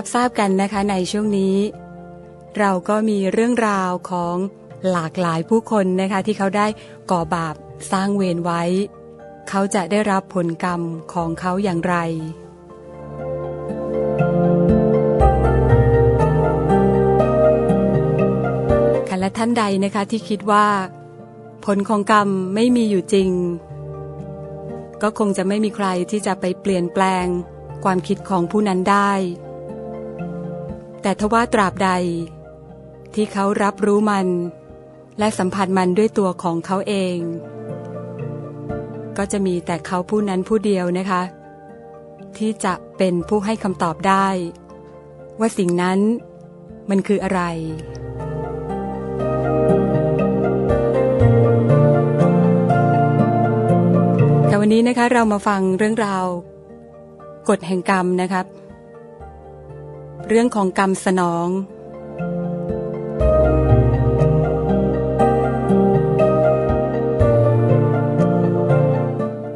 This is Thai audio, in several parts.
รับทราบกันนะคะในช่วงนี้ เราก็มีเรื่องราวของหลากหลายผู้คนนะคะที่เขาได้ก่อบาปสร้างเวรไว้ เขาจะได้รับผลกรรมของเขาอย่างไรค่ะและท่านใดนะคะที่คิดว่า ผลของกรรมไม่มีอยู่จริง ก็คงจะไม่มีใครที่จะไปเปลี่ยนแปลงความคิดของผู้นั้นได้ แต่ทว่าตราบใด ที่เขารับรู้มัน และสัมผัสมันด้วยตัวของเขาเอง ก็จะมีแต่เขาผู้นั้นผู้เดียวนะคะ ที่จะเป็นผู้ให้คำตอบได้ ว่าสิ่งนั้นมันคืออะไรแต่วันนี้นะคะเรามาฟังเรื่องราว กฎแห่งกรรมนะครับ เรื่องของกรรมสนอง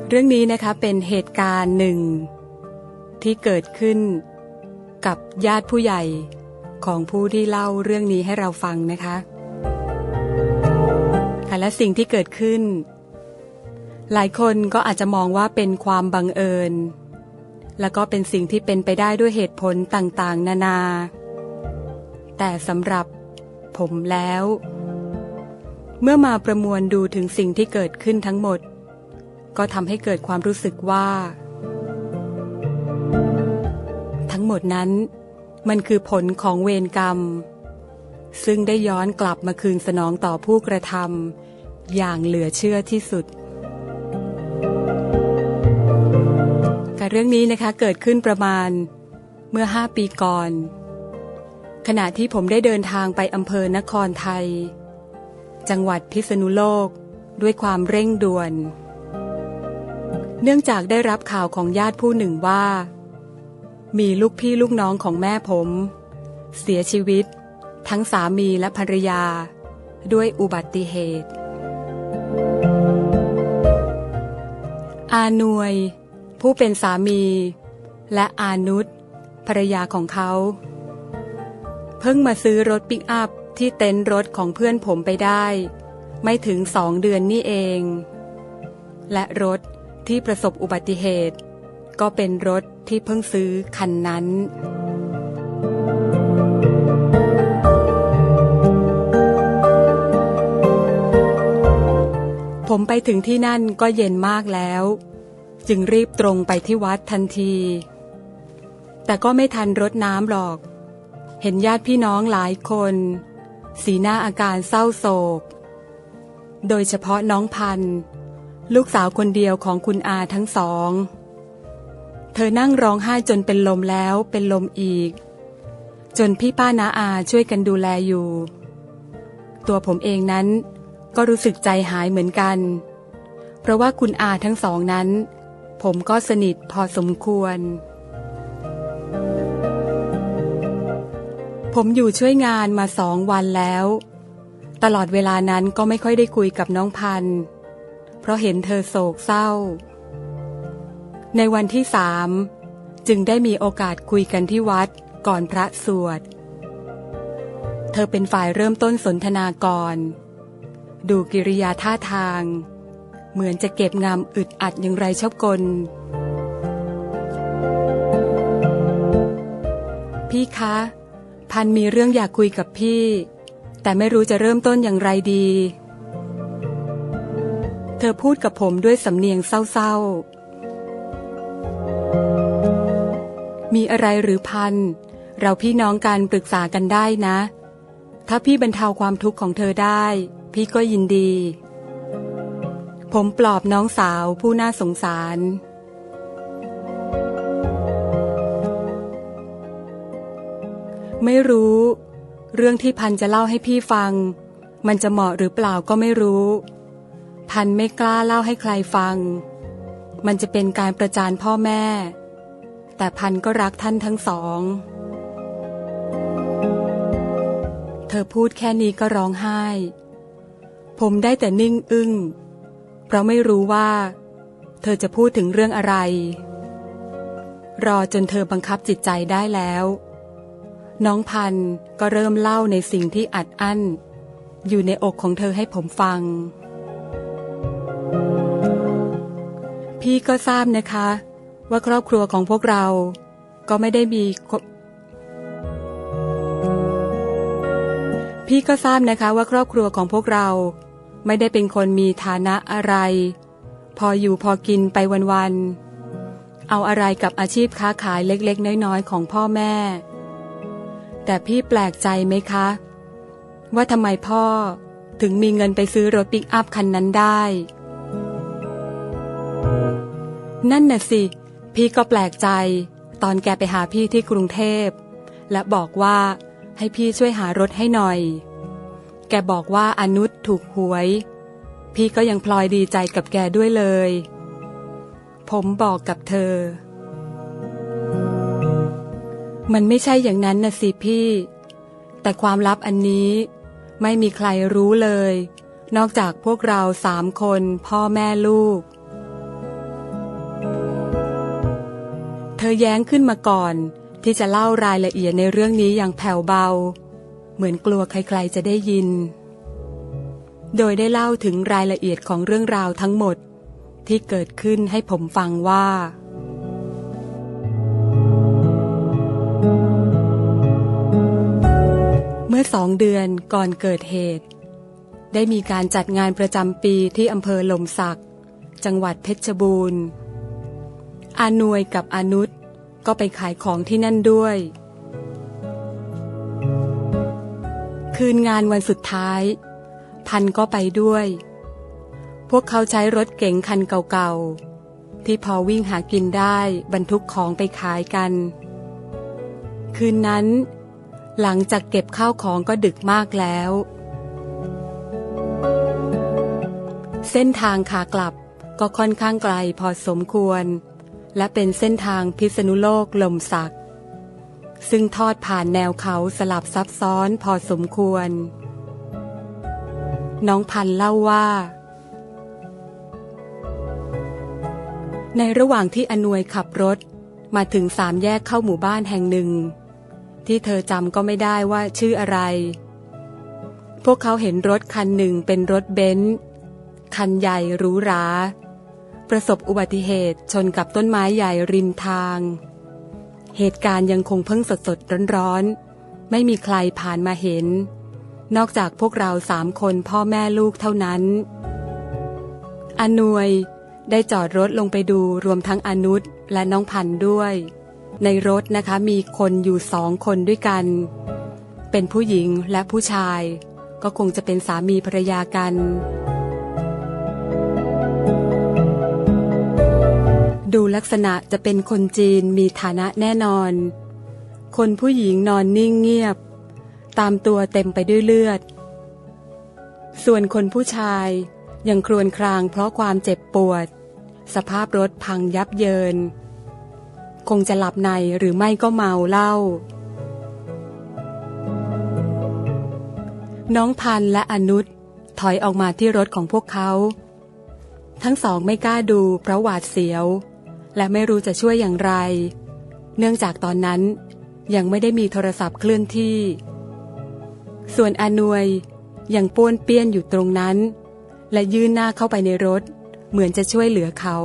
เรื่องนี้นะคะเป็นเหตุการณ์หนึ่ง ที่เกิดขึ้นกับญาติผู้ใหญ่ของผู้ที่เล่าเรื่องนี้ให้เราฟังนะคะค่ะและสิ่งที่เกิดขึ้น หลายคนก็อาจจะมองว่าเป็นความบังเอิญ แล้วก็เป็นสิ่งที่เป็นไปได้ด้วยเหตุผลต่างๆ นานา แต่สำหรับ ผมแล้ว เมื่อมาประมวลดูถึงสิ่งที่เกิดขึ้นทั้งหมด ก็ทำให้เกิดความรู้สึกว่า ทั้งหมดนั้น มันคือผลของเวรกรรม ซึ่งได้ย้อนกลับมาคืนสนองต่อผู้กระทำอย่างเหลือเชื่อที่สุด เรื่องนี้นะคะเกิดขึ้นประมาณเมื่อห้าปีก่อน ขณะที่ผมได้เดินทางไปอำเภอนครไทย จังหวัดพิษณุโลกด้วยความเร่งด่วน เนื่องจากได้รับข่าวของญาติผู้หนึ่งว่า มีลูกพี่ลูกน้องของแม่ผม เสียชีวิต ทั้งสามีและภรรยา ด้วยอุบัติเหตุ อานวย ผู้เป็นสามี และอานุชภรรยาของเขา เพิ่งมาซื้อรถปิกอัพที่เต็นท์รถของเพื่อนผมไปได้ ไม่ถึงสองเดือนนี่เอง และรถที่ประสบอุบัติเหตุ ก็เป็นรถที่เพิ่งซื้อคันนั้นผมไปถึงที่นั่นก็เย็นมากแล้ว จึงรีบตรงไปที่วัดทันที แต่ก็ไม่ทันรดน้ำหรอก เห็นญาติพี่น้องหลายคน สีหน้าอาการเศร้าโศก โดยเฉพาะน้องพันลูกสาวคนเดียวของคุณอาทั้งสอง เธอนั่งร้องไห้จนเป็นลมแล้วเป็นลมอีก จนพี่ป้านาอาช่วยกันดูแลอยู่ ตัวผมเองนั้นก็รู้สึกใจหายเหมือนกัน เพราะว่าคุณอาทั้งสองนั้น ผมก็สนิทพอสมควร ผมอยู่ช่วยงานมาสองวันแล้ว ตลอดเวลานั้นก็ไม่ค่อยได้คุยกับน้องพัน เพราะเห็นเธอโศกเศร้า ในวันที่สามจึงได้มีโอกาสคุยกันที่วัดก่อนพระสวด เธอเป็นฝ่ายเริ่มต้นสนทนาก่อน ดูกิริยาท่าทาง เหมือนจะเก็บงำอึดอัดอย่างไรชอบกล พี่คะ พันมีเรื่องอยากคุยกับพี่ แต่ไม่รู้จะเริ่มต้นอย่างไรดี เธอพูดกับผมด้วยสำเนียงเศร้าๆ มีอะไรหรือพัน เราพี่น้องกันปรึกษากันได้นะ ถ้าพี่บรรเทาความทุกข์ของเธอได้ พี่ก็ยินดี ผมปลอบน้องสาวผู้น่าสงสาร ไม่รู้ เรื่องที่พันจะเล่าให้พี่ฟัง มันจะเหมาะหรือเปล่าก็ไม่รู้ พันไม่กล้าเล่าให้ใครฟัง มันจะเป็นการประจานพ่อแม่ แต่พันก็รักท่านทั้งสอง เธอพูดแค่นี้ก็ร้องไห้ ผมได้แต่นิ่งอึ้ง ราะไม่รู้ว่า เธอจะพูดถึงเรื่องอะไร รอจนเธอบังคับจิตใจได้แล้ว น้องพันก็เริ่มเล่าในสิ่งที่อัดอั้น อยู่ในอกของเธอให้ผมฟัง พี่ก็ทราบนะคะ ว่าครอบครัวของพวกเราก็ไม่ได้มีพี่ก็ทราบนะคะว่าครอบครัวของพวกเรา ไม่ได้เป็นคนมีฐานะอะไร พออยู่พอกินไปวันๆ เอาอะไรกับอาชีพค้าขายเล็กๆ น้อยๆ ของพ่อแม่ แต่พี่แปลกใจไหมคะ ว่าทำไมพ่อถึงมีเงินไปซื้อรถปิกอัพคันนั้นได้ นั่นน่ะสิ พี่ก็แปลกใจ ตอนแกไปหาพี่ที่กรุงเทพ และบอกว่าให้พี่ช่วยหารถให้หน่อย แกบอกว่าอนุชถูกหวย พี่ก็ยังพลอยดีใจกับแกด้วยเลย ผมบอกกับเธอ มันไม่ใช่อย่างนั้นนะสิพี่ แต่ความลับอันนี้ไม่มีใครรู้เลย นอกจากพวกเราสามคนพ่อแม่ลูก เธอแย้งขึ้นมาก่อนที่จะเล่ารายละเอียดในเรื่องนี้อย่างแผ่วเบา เหมือนกลัวใครๆจะได้ยิน โดยได้เล่าถึงรายละเอียดของเรื่องราวทั้งหมด ที่เกิดขึ้นให้ผมฟังว่า เมื่อสองเดือนก่อนเกิดเหตุ ได้มีการจัดงานประจำปีที่อำเภอหลมสัก จังหวัดเพชรบูรณ์อานวยกับอนุชก็ไปขายของที่นั่นด้วย คืนงานวันสุดท้าย พันก็ไปด้วย พวกเขาใช้รถเก๋งคันเก่าๆ ที่พอวิ่งหากินได้บรรทุกของไปขายกัน คืนนั้น หลังจากเก็บข้าวของก็ดึกมากแล้ว เส้นทางขากลับก็ค่อนข้างไกลพอสมควร และเป็นเส้นทางพิษณุโลกลมสัก ซึ่งทอดผ่านแนวเขาสลับซับซ้อนพอสมควร น้องพันเล่าว่า ในระหว่างที่อนวยขับรถมาถึงสามแยกเข้าหมู่บ้านแห่งหนึ่ง ที่เธอจำก็ไม่ได้ว่าชื่ออะไร พวกเขาเห็นรถคันหนึ่งเป็นรถเบนซ์คันใหญ่หรูหรา ประสบอุบัติเหตุชนกับต้นไม้ใหญ่ริมทาง เหตุการณ์ยังคงเพิ่งสดสดร้อนๆ ไม่มีใครผ่านมาเห็น นอกจากพวกเราสามคนพ่อแม่ลูกเท่านั้น อนวยได้จอดรถลงไปดูรวมทั้งอนุชและน้องพันธ์ด้วย ในรถนะคะมีคนอยู่สองคนด้วยกัน เป็นผู้หญิงและผู้ชาย ก็คงจะเป็นสามีภรรยากัน ดูลักษณะจะเป็นคนจีนมีฐานะแน่นอน คนผู้หญิงนอนนิ่งเงียบ ตามตัวเต็มไปด้วยเลือด ส่วนคนผู้ชายยังครวญครางเพราะความเจ็บปวด สภาพรถพังยับเยิน คงจะหลับในหรือไม่ก็เมาเหล้าน้องพันและอนุชถอยออกมาที่รถของพวกเขา ทั้งสองไม่กล้าดูเพราะหวาดเสียว และไม่รู้จะช่วยอย่างไร เนื่องจากตอนนั้นยังไม่ได้มีโทรศัพท์เคลื่อนที่ ส่วนอนวยยังป้วนเปี้ยนอยู่ตรงนั้น และยื่นหน้าเข้าไปในรถ เหมือนจะช่วยเหลือเขา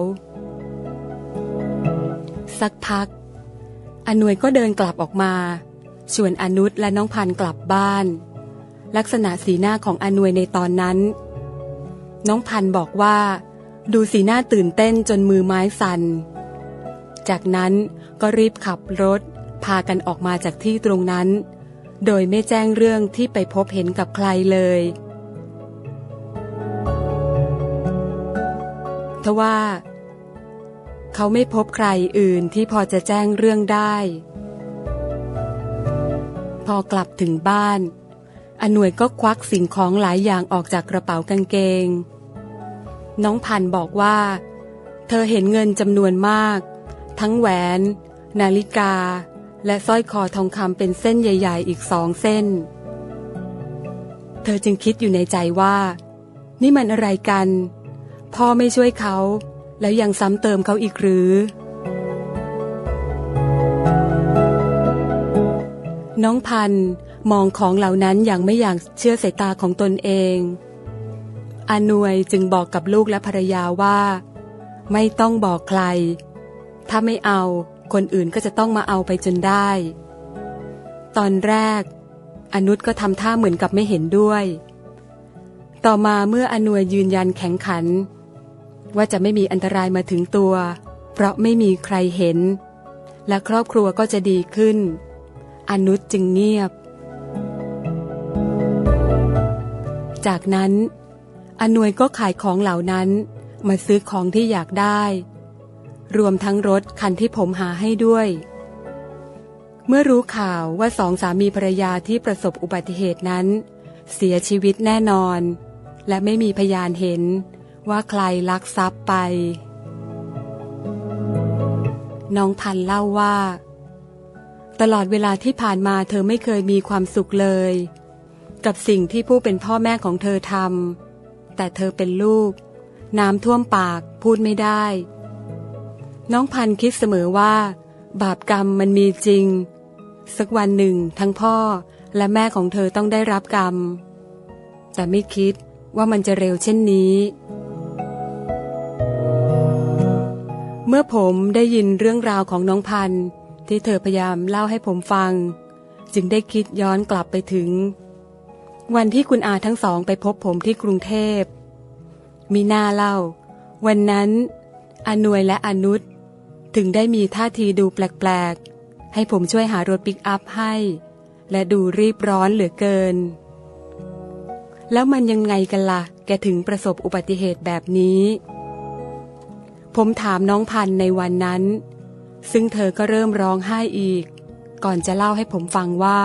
สักพัก อนวยก็เดินกลับออกมาชวนอนุชและน้องพันกลับบ้าน ลักษณะสีหน้าของอนวยในตอนนั้น น้องพันบอกว่า ดูสีหน้าตื่นเต้นจนมือไม้สัน่น จากนั้นก็รีบขับรถ พากันออกมาจากที่ตรงนั้น โดยไม่แจ้งเรื่องที่ไปพบเห็นกับใครเลย ทว่า เขาไม่พบใครอื่นที่พอจะแจ้งเรื่องได้ พอกลับถึงบ้านอหนวยก็ควักสิ่งของหลายอย่างออกจากกระเป๋ากางเกง น้องพันบอกว่า เธอเห็นเงินจำนวนมาก ทั้งแหวน นาฬิกา และสร้อยคอทองคำเป็นเส้นใหญ่ ๆ อีกสองเส้น เธอจึงคิดอยู่ในใจว่า นี่มันอะไรกัน พ่อไม่ช่วยเขา แล้วยังซ้ำเติมเขาอีกหรือ น้องพันมองของเหล่านั้นอย่างไม่อยากเชื่อสายตาของตนเองอานวยจึงบอกกับลูกและภรรยาว่า ไม่ต้องบอกใคร ถ้าไม่เอาคนอื่นก็จะต้องมาเอาไปจนได้ ตอนแรก อนุชก็ทำท่าเหมือนกับไม่เห็นด้วย ต่อมาเมื่ออนวยยืนยันแข็งขัน ว่าจะไม่มีอันตรายมาถึงตัว เพราะไม่มีใครเห็น และครอบครัวก็จะดีขึ้น อนุชจึงเงียบ จากนั้น อนวยก็ขายของเหล่านั้นมาซื้อของที่อยากได้ รวมทั้งรถคันที่ผมหาให้ด้วย เมื่อรู้ข่าวว่าสองสามีภรรยาที่ประสบอุบัติเหตุนั้น เสียชีวิตแน่นอน และไม่มีพยานเห็นว่าใครลักทรัพย์ไป น้องพันเล่าว่า ตลอดเวลาที่ผ่านมาเธอไม่เคยมีความสุขเลย กับสิ่งที่ผู้เป็นพ่อแม่ของเธอทำแต่เธอเป็นลูก น้ำท่วมปากพูดไม่ได้ น้องพันคิดเสมอว่า บาปกรรมมันมีจริง สักวันหนึ่งทั้งพ่อและแม่ของเธอต้องได้รับกรรม แต่ไม่คิดว่ามันจะเร็วเช่นนี้ เมื่อผมได้ยินเรื่องราวของน้องพันที่เธอพยายามเล่าให้ผมฟัง จึงได้คิดย้อนกลับไปถึง วันที่คุณอาทั้งสองไปพบผมที่กรุงเทพ มีหน้าเล่า วันนั้นอนวยและอนุช ถึงได้มีท่าทีดูแปลกๆ ให้ผมช่วยหารถปิกอัพให้ และดูรีบร้อนเหลือเกิน แล้วมันยังไงกันละ่ะ แกถึงประสบอุบัติเหตุแบบนี้ ผมถามน้องพันในวันนั้น ซึ่งเธอก็เริ่มร้องไห้อีก ก่อนจะเล่าให้ผมฟังว่า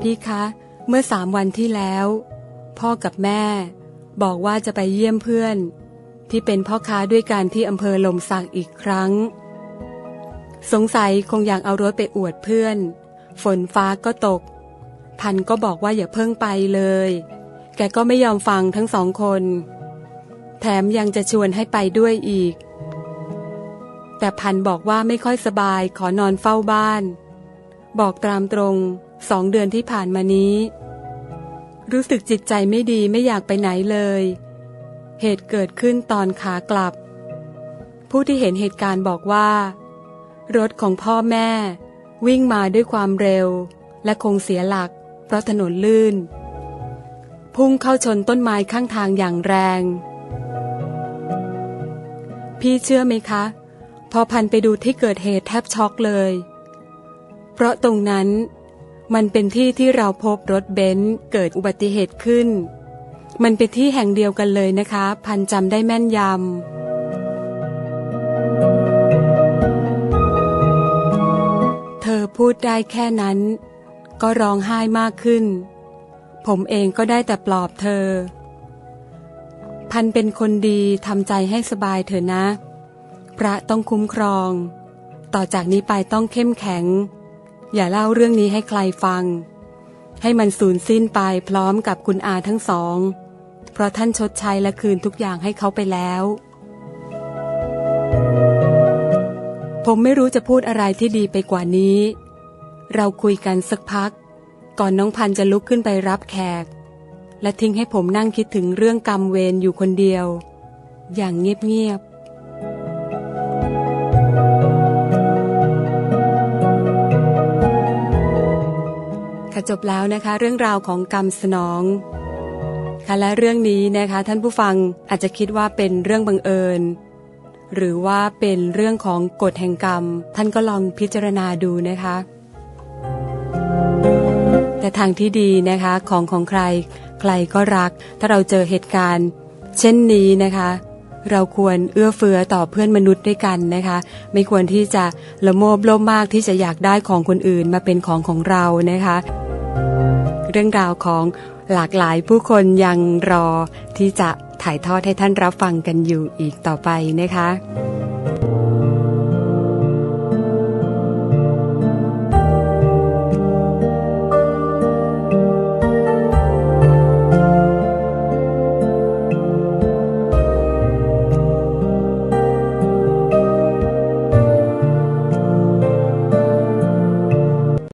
พี่คะ เมื่อสามวันที่แล้ว พ่อกับแม่บอกว่าจะไปเยี่ยมเพื่อน ที่เป็นพ่อค้าด้วยกันที่อำเภอลมสักอีกครั้ง สงสัยคงอยากเอารถไปอวดเพื่อน ฝนฟ้าก็ตก พันก็บอกว่าอย่าเพิ่งไปเลย แกก็ไม่ยอมฟังทั้งสองคน แถมยังจะชวนให้ไปด้วยอีก แต่พันบอกว่าไม่ค่อยสบายขอนอนเฝ้าบ้าน บอกตามตรง สองเดือนที่ผ่านมานี้ รู้สึกจิตใจไม่ดีไม่อยากไปไหนเลย เหตุเกิดขึ้นตอนขากลับ ผู้ที่เห็นเหตุการณ์บอกว่า รถของพ่อแม่ วิ่งมาด้วยความเร็ว และคงเสียหลัก เพราะถนนลื่น พุ่งเข้าชนต้นไม้ข้างทางอย่างแรง พี่เชื่อไหมคะ พอพันไปดูที่เกิดเหตุแทบช็อกเลย เพราะตรงนั้น มันเป็นที่ที่เราพบรถเบนซ์เกิดอุบัติเหตุขึ้น มันเป็นที่แห่งเดียวกันเลยนะคะ พันจำได้แม่นยำ เธอพูดได้แค่นั้น ก็ร้องไห้มากขึ้น ผมเองก็ได้แต่ปลอบเธอ พันเป็นคนดีทำใจให้สบายเถอะนะ พระต้องคุ้มครอง ต่อจากนี้ไปต้องเข้มแข็ง อย่าเล่าเรื่องนี้ให้ใครฟัง ให้มันสูญสิ้นไปพร้อมกับคุณอาทั้งสอง เพราะท่านชดใช้และคืนทุกอย่างให้เขาไปแล้ว ผมไม่รู้จะพูดอะไรที่ดีไปกว่านี้ เราคุยกันสักพัก ก่อนน้องพันจะลุกขึ้นไปรับแขก และทิ้งให้ผมนั่งคิดถึงเรื่องกรรมเวรอยู่คนเดียว อย่างเงียบๆ ค่ะจบแล้วนะคะ เรื่องราวของกรรมสนองค่ะและเรื่องนี้นะคะท่านผู้ฟังอาจจะคิดว่าเป็นเรื่องบังเอิญ หรือว่าเป็นเรื่องของกฎแห่งกรรม ท่านก็ลองพิจารณาดูนะคะ แต่ทางที่ดีนะคะของของใคร ใครก็รัก ถ้าเราเจอเหตุการณ์ เช่นนี้นะคะเราควรเอื้อเฟื้อต่อเพื่อนมนุษย์ด้วยกันนะคะ ไม่ควรที่จะละโมบโลภมากที่จะอยากได้ของคนอื่นมาเป็นของของเรานะคะ เรื่องราวของหลากหลายผู้คนยังรอที่จะถ่ายทอดให้ท่านรับฟังกันอยู่อีกต่อไปนะคะ